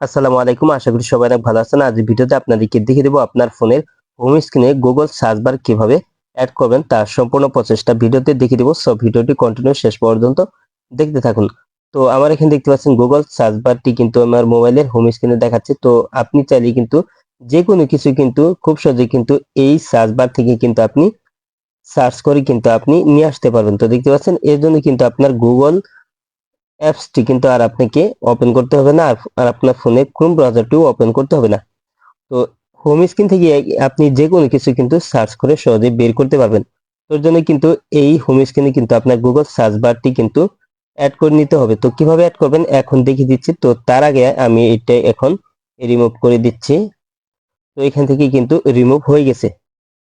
আসসালামু আলাইকুম, আশা করি সবাই অনেক ভালো আছেন। আজ ভিডিওতে আপনাদেরকে দেখিয়ে দেবো আপনার ফোনের হোম স্ক্রিনে গুগল সার্চ বার কীভাবে অ্যাড করবেন, তার সম্পূর্ণ প্রচেষ্টা। ভিডিওতে দেখিয়ে দেবো সব ভিডিওটি কন্টিনিউ শেষ পর্যন্ত দেখতে থাকুন। তো আমার এখানে দেখতে পাচ্ছেন গুগল সার্চ বারটি কিন্তু আমার মোবাইলের হোম স্ক্রিনে দেখাচ্ছে। তো আপনি চাইলে কিন্তু যে কোনো কিছু কিন্তু খুব সহজে কিন্তু এই সার্চ বার থেকে কিন্তু আপনি সার্চ করে কিন্তু আপনি নিয়ে আসতে পারবেন। তো দেখতে পাচ্ছেন, এর জন্য কিন্তু আপনার গুগল অ্যাপসটি কিন্তু আর আপনাকে ওপেন করতে হবে না, আর আপনার ফোনে ক্রোম ব্রাউজারটিও ওপেন করতে হবে না। তো হোম স্ক্রিন থেকে আপনি যে কোনো কিছু কিন্তু সার্চ করে সহজে বের করতে পারবেন। তোর জন্য কিন্তু এই হোম স্ক্রিনে কিন্তু আপনার গুগল সার্চ বারটি কিন্তু অ্যাড করে নিতে হবে। তো কীভাবে অ্যাড করবেন? এখন দেখিয়ে দিচ্ছি। তো তার আগে আমি এটা এখন রিমুভ করে দিচ্ছি। তো এখান থেকে কিন্তু রিমুভ হয়ে গেছে।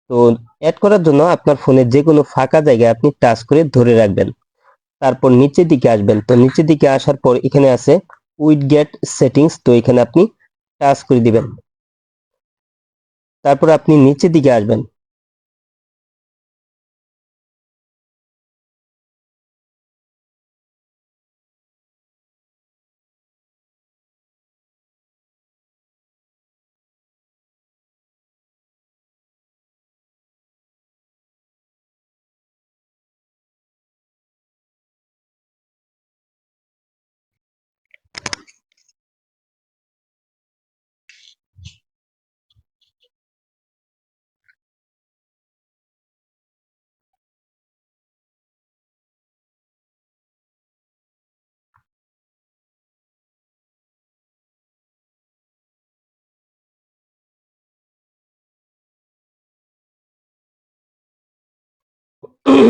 তো অ্যাড করার জন্য আপনার ফোনে যে কোনো ফাঁকা জায়গায় আপনি টাচ করে ধরে রাখবেন। তারপর নিচের দিকে আসবেন। তো নিচের দিকে আসার পর এখানে আছে উইড গেট সেটিংস, তো এখানে আপনি টাচ করে দিবেন। তারপর আপনি নিচের দিকে আসবেন।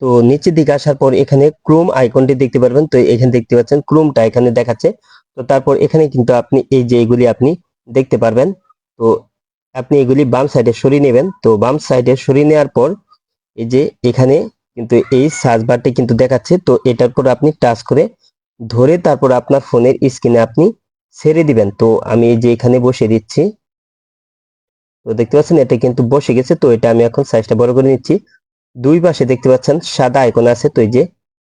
তো নিচের দিকে আসার পর এখানে ক্রোম আইকনটি দেখতে পারবেন। তো এখানে দেখতে পাচ্ছেন ক্রোমটা এখানে দেখাচ্ছে। তো তারপর এখানে কিন্তু আপনি এই যে এগুলি আপনি দেখতে পারবেন। তো আপনি এগুলি বাম সাইডে সরিয়ে নেবেন। তো বাম সাইডে সরিয়ে নেওয়ার পর এই যে এখানে কিন্তু এই সার্চ বারটি কিন্তু দেখাচ্ছে। তো এটার পর আপনি টাচ করে ধরে তারপর আপনার ফোনের স্ক্রিনে আপনি ছেড়ে দিবেন। তো আমি এই যে এখানে বসে দিচ্ছি। তো দেখতে পাচ্ছেন, এটা কিন্তু বসে গেছে। তো এটা আমি এখন সাইজটা বড় করে নিচ্ছি। দুই পাশে দেখতে পাচ্ছেন সাদা আইকন আছে তো এই যে,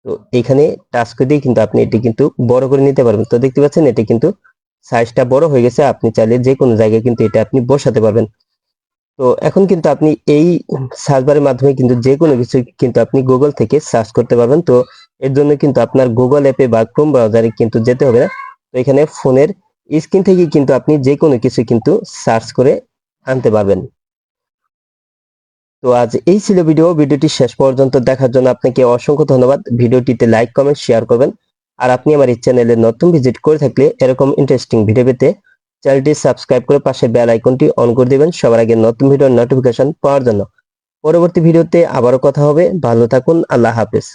তো এখানে টাচ করে দিয়ে কিন্তু আপনি এটি কিন্তু বড় করে নিতে পারবেন। তো দেখতে পাচ্ছেন এটি কিন্তু সাইজটা বড় হয়ে গেছে, আপনি চাইলে যে কোনো জায়গায় কিন্তু এটা আপনি বসাতে পারবেন। তো এখন কিন্তু আপনি এই সার্চ বারের মাধ্যমে কিন্তু যে কোনো কিছু কিন্তু আপনি গুগল থেকে সার্চ করতে পারবেন। তো এর জন্য কিন্তু আপনার গুগল অ্যাপে বা ক্রোম ব্রাউজারে কিন্তু যেতে হবে না। তো এখানে ফোনের স্ক্রিন থেকে কিন্তু আপনি যে কোনো কিছু কিন্তু সার্চ করে আনতে পারবেন। তো আজ এই ছিল ভিডিও। ভিডিওটি শেষ পর্যন্ত দেখার জন্য আপনাকে অসংখ্য ধন্যবাদ। ভিডিওটিতে লাইক কমেন্ট শেয়ার করবেন। আর আপনি আমার এই চ্যানেলে নতুন ভিজিট করে থাকলে এরকম ইন্টারেস্টিং ভিডিও পেতে চ্যানেলটি সাবস্ক্রাইব করে পাশে বেল আইকনটি অন করে দিবেন সবার আগে নতুন ভিডিওর নোটিফিকেশন পাওয়ার জন্য। পরবর্তী ভিডিওতে আবারও কথা হবে। ভালো থাকুন। আল্লাহ হাফেজ।